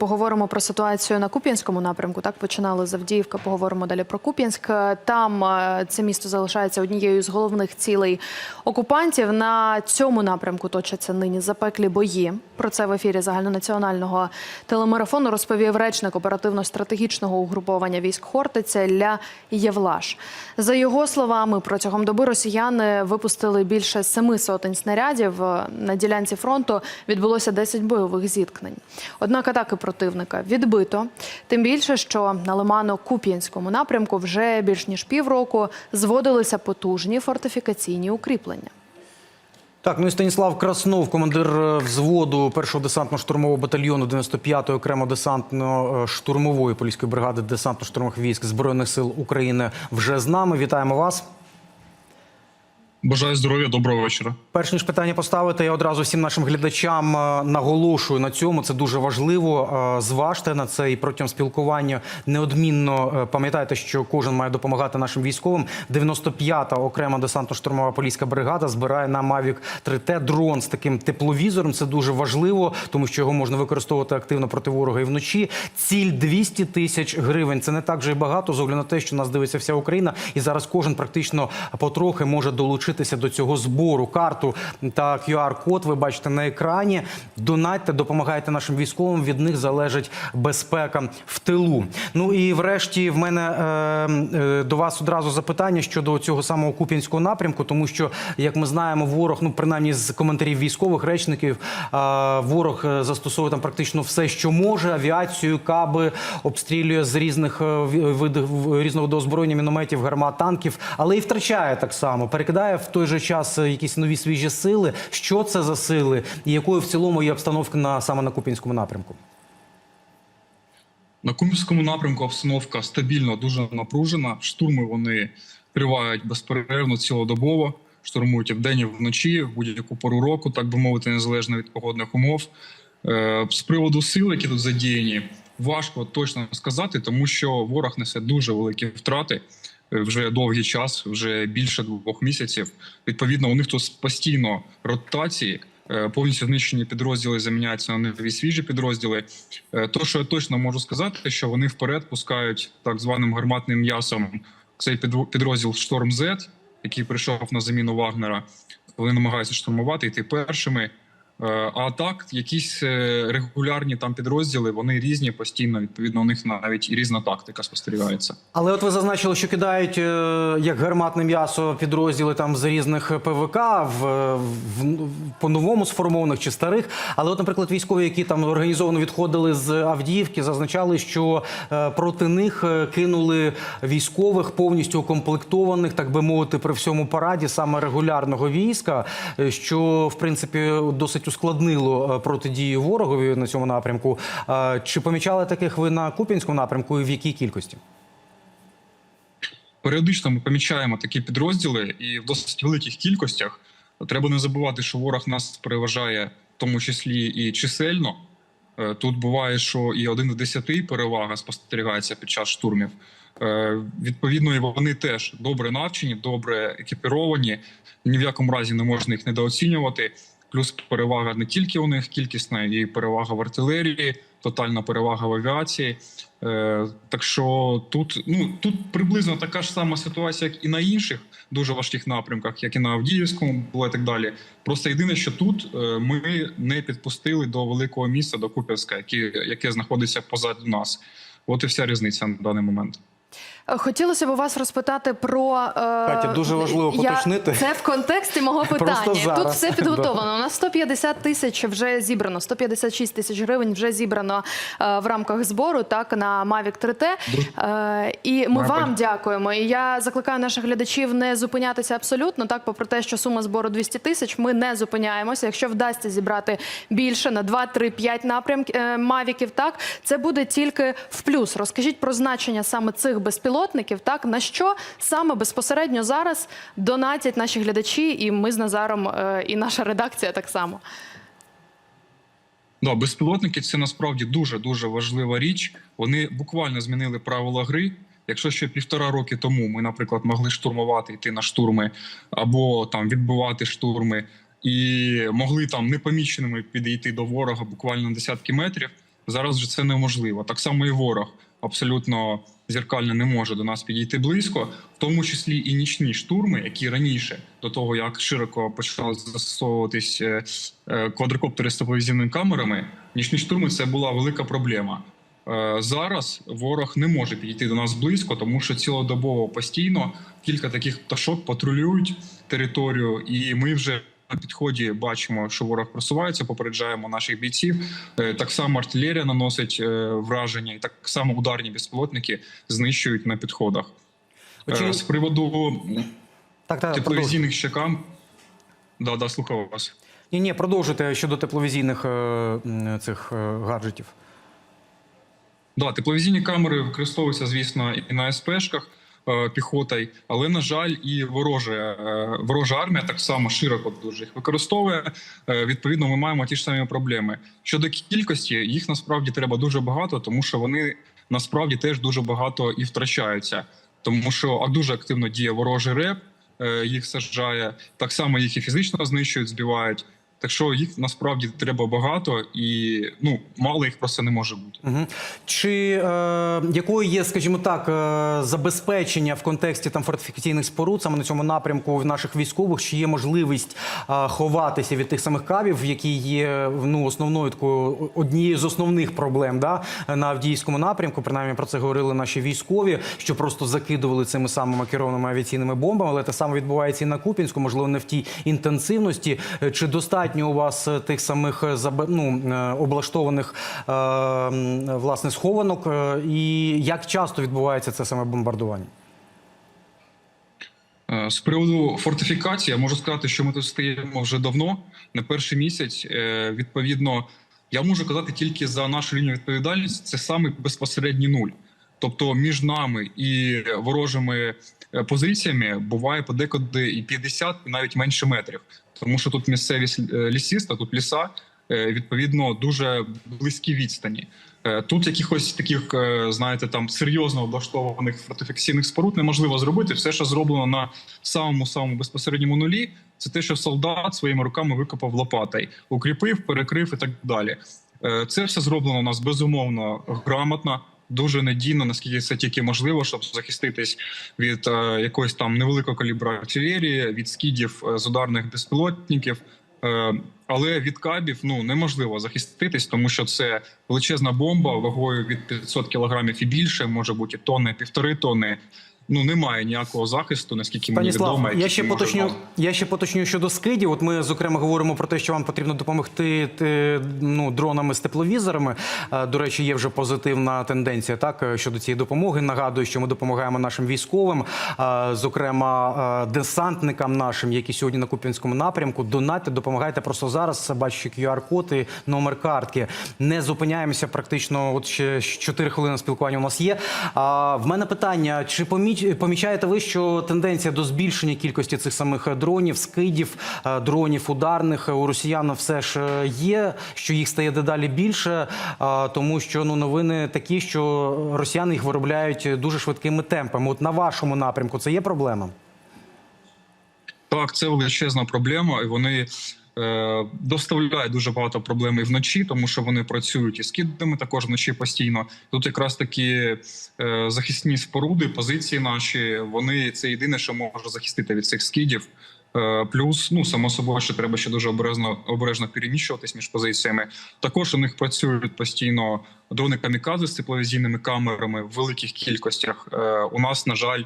Поговоримо про ситуацію на Куп'янському напрямку. Так починали з Авдіївка. Поговоримо далі про Куп'янськ. Там е, це місто залишається однією з головних цілей окупантів. На цьому напрямку точаться нині запеклі бої. Про це в ефірі загальнонаціонального телемарафону розповів речник оперативно-стратегічного угруповання військ Хортиця Ілля Євлаш. За його словами, протягом доби росіяни випустили більше семи сотень снарядів. Е, На ділянці фронту відбулося 10 бойових зіткнень. Однак атаки противника відбито. Тим більше, що на Лимано-Куп'янському напрямку вже більш ніж півроку зводилися потужні фортифікаційні укріплення. Так, ну і Станіслав Краснов, командир е, взводу 1-го десантно-штурмового батальйону 95-ї окремо десантно-штурмової поліської бригади десантно-штурмових військ Збройних сил України вже з нами. Вітаємо вас. Бажаю здоров'я, доброго вечора. Перш ніж питання поставити, я одразу всім нашим глядачам е, наголошую на цьому. Це дуже важливо. Е, Зважте на це і протягом спілкування неодмінно е, пам'ятайте, що кожен має допомагати нашим військовим. 95-та окрема десантно-штурмова поліська бригада збирає на Mavic 3T дрон з таким тепловізором. Це дуже важливо, тому що його можна використовувати активно проти ворога і вночі. Ціль 200 тисяч гривень. Це не так вже й багато, з огляду на те, що нас дивиться вся Україна, і зараз кожен практично потрохи може долучитися до цього збору. Карту та QR-код ви бачите на екрані. Донатьте, допомагайте нашим військовим. Від них залежить безпека в тилу. Ну і врешті в мене е, е, до вас одразу запитання щодо цього самого куп'янського напрямку, тому що, як ми знаємо, ворог, ну принаймні з коментарів військових речників, е, ворог е, застосовує там практично все, що може: авіацію, каби обстрілює з різних е, видів різного виду озброєння, мінометів, гармат, танків, але і втрачає так само. Перекидає в той же час е, якісь нові свіжі сили. Що це за сили, і якою в цілому є обстановка на саме на Куп'янському напрямку? На Кумівському напрямку обстановка стабільно, дуже напружена. Штурми вони тривають безперервно, цілодобово. Штурмують і вдень, і вночі, в будь-яку пору року, так би мовити, незалежно від погодних умов. Е, З приводу сил, які тут задіяні, важко точно сказати, тому що ворог несе дуже великі втрати вже довгий час, вже більше двох місяців. Відповідно, у них тут постійно ротації. Е, Повністю знищені підрозділи заміняються на нові свіжі підрозділи. Е, То, що я точно можу сказати, що вони вперед пускають так званим гарматним м'ясом цей підрозділ Шторм Z, який прийшов на заміну Вагнера. Вони намагаються штурмувати йти першими. Е, А так, якісь е, регулярні там підрозділи, вони різні постійно. Відповідно, у них навіть і різна тактика спостерігається. Але от ви зазначили, що кидають е, як гарматне м'ясо підрозділи там з різних ПВК в, в, по-новому сформованих чи старих. Але, от, наприклад, військові, які там організовано відходили з Авдіївки, зазначали, що проти них кинули військових повністю укомплектованих, так би мовити, при всьому параді саме регулярного війська, що в принципі досить ускладнило е, протидію ворогові на цьому напрямку. Е, Чи помічали таких ви на Куп'янському напрямку і в якій кількості? Періодично ми помічаємо такі підрозділи, і в досить великих кількостях треба не забувати, що ворог нас переважає, в тому числі і чисельно. Е, Тут буває, що і один в десяти перевага спостерігається під час штурмів. Відповідно, і вони теж добре навчені, добре екіпіровані. Ні в якому разі не можна їх недооцінювати. Плюс перевага не тільки у них кількісна, і перевага в артилерії, тотальна перевага в авіації. Е, так що тут ну тут приблизно така ж сама ситуація, як і на інших дуже важких напрямках, як і на Авдіївському було і так далі. Просто єдине, що тут е, ми не підпустили до великого міста, до Куп'янська, яке, яке знаходиться позаду нас. От і вся різниця на даний момент. Е, Хотілося б у вас розпитати про е, Катя, дуже важливо я- поточнити. Це в контексті мого питання. Тут все підготовлено. У нас 150 тисяч вже зібрано, 156 тисяч гривень вже зібрано е, в рамках збору. Так на Mavic 3T. Е, і ми Дякую. вам дякуємо. І я закликаю наших глядачів не зупинятися абсолютно. Так, попри те, що сума збору 200 тисяч, ми не зупиняємося. Якщо вдасться зібрати більше на 2, 3, 5 напрямків е, мавіків, так це буде тільки в плюс. Розкажіть про значення саме цих безпілотників. Так на що саме безпосередньо зараз донатять наші глядачі, і ми з Назаром, е, і наша редакція так само. Да, безпілотники це насправді дуже дуже важлива річ. Вони буквально змінили правила гри. Якщо ще півтора роки тому ми, наприклад, могли штурмувати, йти на штурми або там відбивати штурми, і могли там непоміченими підійти до ворога буквально десятки метрів. Зараз же це неможливо. Так само і ворог абсолютно зеркально не може до нас підійти близько, в тому числі і нічні штурми, які раніше до того як широко почали застосовуватись е, е, квадрокоптери з тепловізійними камерами. Нічні штурми це була велика проблема. Е, Зараз ворог не може підійти до нас близько, тому що цілодобово постійно кілька таких пташок патрулюють територію, і ми вже на підході бачимо, що ворог просувається, попереджаємо наших бійців. Е, Так само артилерія наносить е, враження, і так само ударні безпілотники знищують на підходах. Е, Очевидно- З приводу Так, так, тепловізійних щекам. Да, да, слухаю вас. Ні, ні, продовжуйте щодо тепловізійних цих гаджетів. Да, тепловізійні камери використовуються, звісно, і на СПшках піхотою, але на жаль, і ворожа, е, ворожа армія так само широко дуже їх використовує. Е, відповідно, ми маємо ті ж самі проблеми. Щодо кількості, їх насправді треба дуже багато, тому що вони насправді теж дуже багато і втрачаються, тому що а дуже активно діє ворожий реп, е, їх саджає. Так само їх і фізично знищують, збивають. Так що їх насправді треба багато, і ну мало їх просто не може бути. Угу. Чи е, якою є, скажімо так, е, забезпечення в контексті там фортифікаційних споруд саме на цьому напрямку в наших військових? Чи є можливість е, ховатися від тих самих кабів, які є ну основною такою однією з основних проблем да, на Авдіївському напрямку? Принаймні про це говорили наші військові, що просто закидували цими самими керованими авіаційними бомбами, але те саме відбувається і на Купінську, можливо, не в тій інтенсивності. Е, Чи достатньо у вас е, тих самих е, ну, е, облаштованих власне схованок? І як часто відбувається це саме бомбардування? З приводу фортифікації, я можу сказати, що ми тут стоїмо вже давно, не перший місяць. Відповідно, я можу казати тільки за нашу лінію відповідальності. Це саме безпосередній нуль. Тобто між нами і ворожими позиціями буває подекуди і 50, і навіть менше метрів, тому що тут місцевість е, лісіста, тут ліса, е, відповідно дуже близькі відстані. Е, Тут якихось таких, знаєте, там серйозно облаштованих фортифікаційних споруд неможливо зробити. Все, що зроблено на самому самому безпосередньому нулі, це те, що солдат своїми руками викопав лопатою, укріпив, перекрив і так далі. Це все зроблено у нас безумовно грамотно, дуже надійно, наскільки це тільки можливо, щоб захиститись від е, якоїсь там невеликого калібра артилерії, від скідів е, з ударних безпілотників. Е, але від кабів ну неможливо захиститись, тому що це величезна бомба вагою від 500 кілограмів і більше, може бути тонни, півтори тонни. Ну немає ніякого захисту, наскільки мені Станіслав, відомо. я ще поточню. нас- Я ще поточню щодо скидів. От ми зокрема говоримо про те, що вам потрібно допомогти ти, ну, дронами з тепловізорами. Е, До речі, є вже позитивна тенденція так е, щодо цієї допомоги. Нагадую, що ми допомагаємо нашим військовим, е, зокрема е, десантникам нашим, які сьогодні на Куп'янському напрямку. Донатьте, допомагайте просто зараз. Бачу QR-код і номер картки. Не зупиняємося практично. От ще 4 хвилини спілкування у нас є. А в мене питання: чи поміч, помічаєте ви, що тенденція до збільшення кількості цих самих дронів, скидів, е, дронів ударних у росіян все ж е, є, що їх стає дедалі більше, тому що ну новини такі, що росіяни їх виробляють дуже швидкими темпами. От на вашому напрямку це є проблема? Так, це величезна проблема, і вони е, доставляють дуже багато проблем і вночі, тому що вони працюють із скидами також вночі постійно. Тут якраз такі е, захисні споруди, позиції наші, вони це єдине, що може захистити від цих скидів. Е, Плюс, ну само собою, що треба ще дуже обережно обережно переміщуватись між позиціями. Також у них працюють постійно дрони камікадзе з тепловізійними камерами в великих кількостях. У нас, на жаль,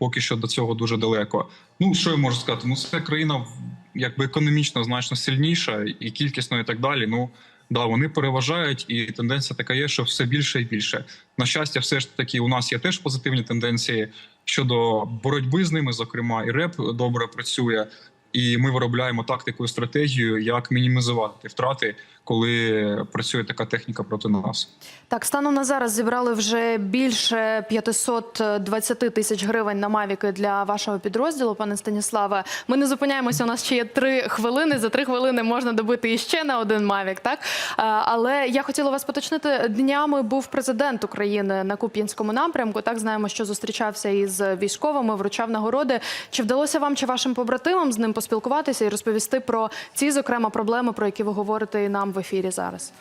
поки що до цього дуже далеко. Ну що я можу сказати? Ну це країна якби економічно значно сильніша і кількісно, і так далі. Ну да, вони переважають, і тенденція така є, що все більше і більше. На щастя, все ж таки, у нас є теж позитивні тенденції щодо боротьби з ними. Зокрема, і РЕП добре працює. І ми виробляємо тактику і стратегію, як мінімізувати втрати, коли працює така техніка проти нас. Так, станом на зараз зібрали вже більше 520 тисяч гривень на мавіки для вашого підрозділу, пане Станіславе. Ми не зупиняємося. У нас ще є три хвилини. За три хвилини можна добити іще на один мавік. Так але я хотіла вас поточнити. Днями був президент України на Куп'янському напрямку. Так знаємо, що зустрічався із військовими, вручав нагороди. Чи вдалося вам чи вашим побратимам з ним поспілкуватися і розповісти про ці зокрема проблеми, про які ви говорите і нам в ефірі зараз?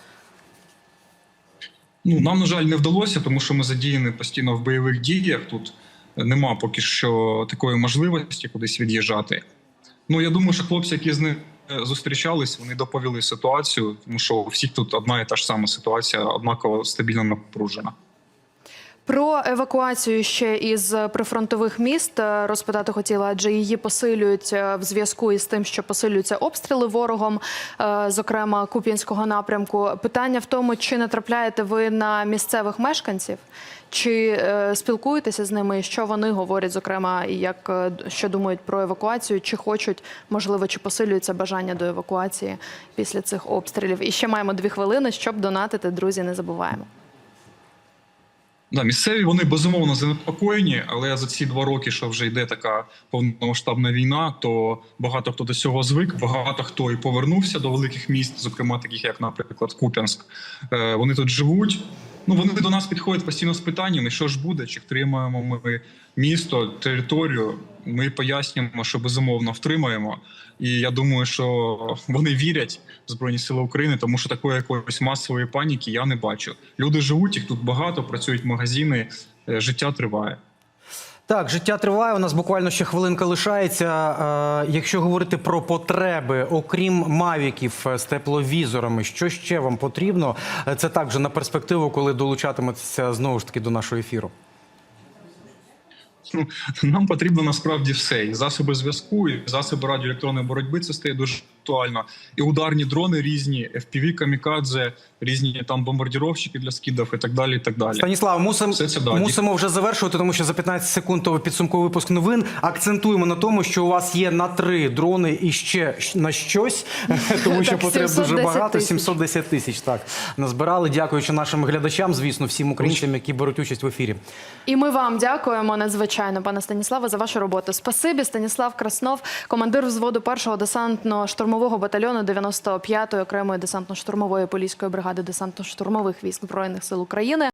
Ну, нам, на жаль, не вдалося, тому що ми задіяні постійно в бойових діях. Тут нема поки що такої можливості кудись від'їжджати. Ну, я думаю, що хлопці, які з ним е, зустрічались, вони доповіли ситуацію, тому що у всіх тут одна і та ж сама ситуація, однаково стабільно напружена. Про евакуацію ще із прифронтових міст е, розпитати хотіла, адже її посилюють е, в зв'язку із тим, що посилюються обстріли ворогом, е, зокрема Куп'янського напрямку. Питання в тому, чи натрапляєте ви на місцевих мешканців, чи спілкуєтеся з ними, що вони говорять, зокрема, і як що думають про евакуацію, чи хочуть, можливо, чи посилюється бажання до евакуації після цих обстрілів. І ще маємо дві хвилини, щоб донатити. Друзі, не забуваємо. Да, місцеві вони безумовно занепокоєні, але за ці два роки, що вже йде така повномасштабна війна, то багато хто до цього звик, багато хто і повернувся до великих міст, зокрема таких як, наприклад, Куп'янськ. Е, Вони тут живуть. Ну вони до нас підходять постійно з питаннями, що ж буде, чи втримаємо ми місто, територію. Ми пояснюємо, що безумовно втримаємо. І я думаю, що вони вірять в Збройні Сили України, тому що такої якоїсь масової паніки я не бачу. Люди живуть, їх тут багато, працюють магазини, е, життя триває. Так, життя триває. У нас буквально ще хвилинка лишається. Е, якщо говорити про потреби, окрім мавіків з тепловізорами, що ще вам потрібно? Е, Це так вже на перспективу, коли долучатиметеся знову ж таки до нашого ефіру. Ну, Нам потрібно насправді все. І засоби зв'язку, і засоби радіоелектронної боротьби це стає дуже актуально. І ударні дрони різні, FPV, камікадзе, різні там бомбардіровщики для скидів і так далі. І так далі. Станіслав, мусим, Все це да, мусимо вже завершувати, тому що за 15 секунд то підсумковий випуск новин. Акцентуємо на тому, що у вас є на три дрони і ще на щось, тому що потреб дуже багато. тисяч. 710 тисяч. Так назбирали. Дякуючи нашим глядачам, звісно, всім українцям, які беруть участь в ефірі. І ми вам дякуємо надзвичайно, пане Станіславе, за вашу роботу. Спасибі, Станіслав Краснов, командир взводу першого десантно-штурмового батальйону 95-ї окремої десантно-штурмової поліської бригади десантно-штурмових військ збройних сил України.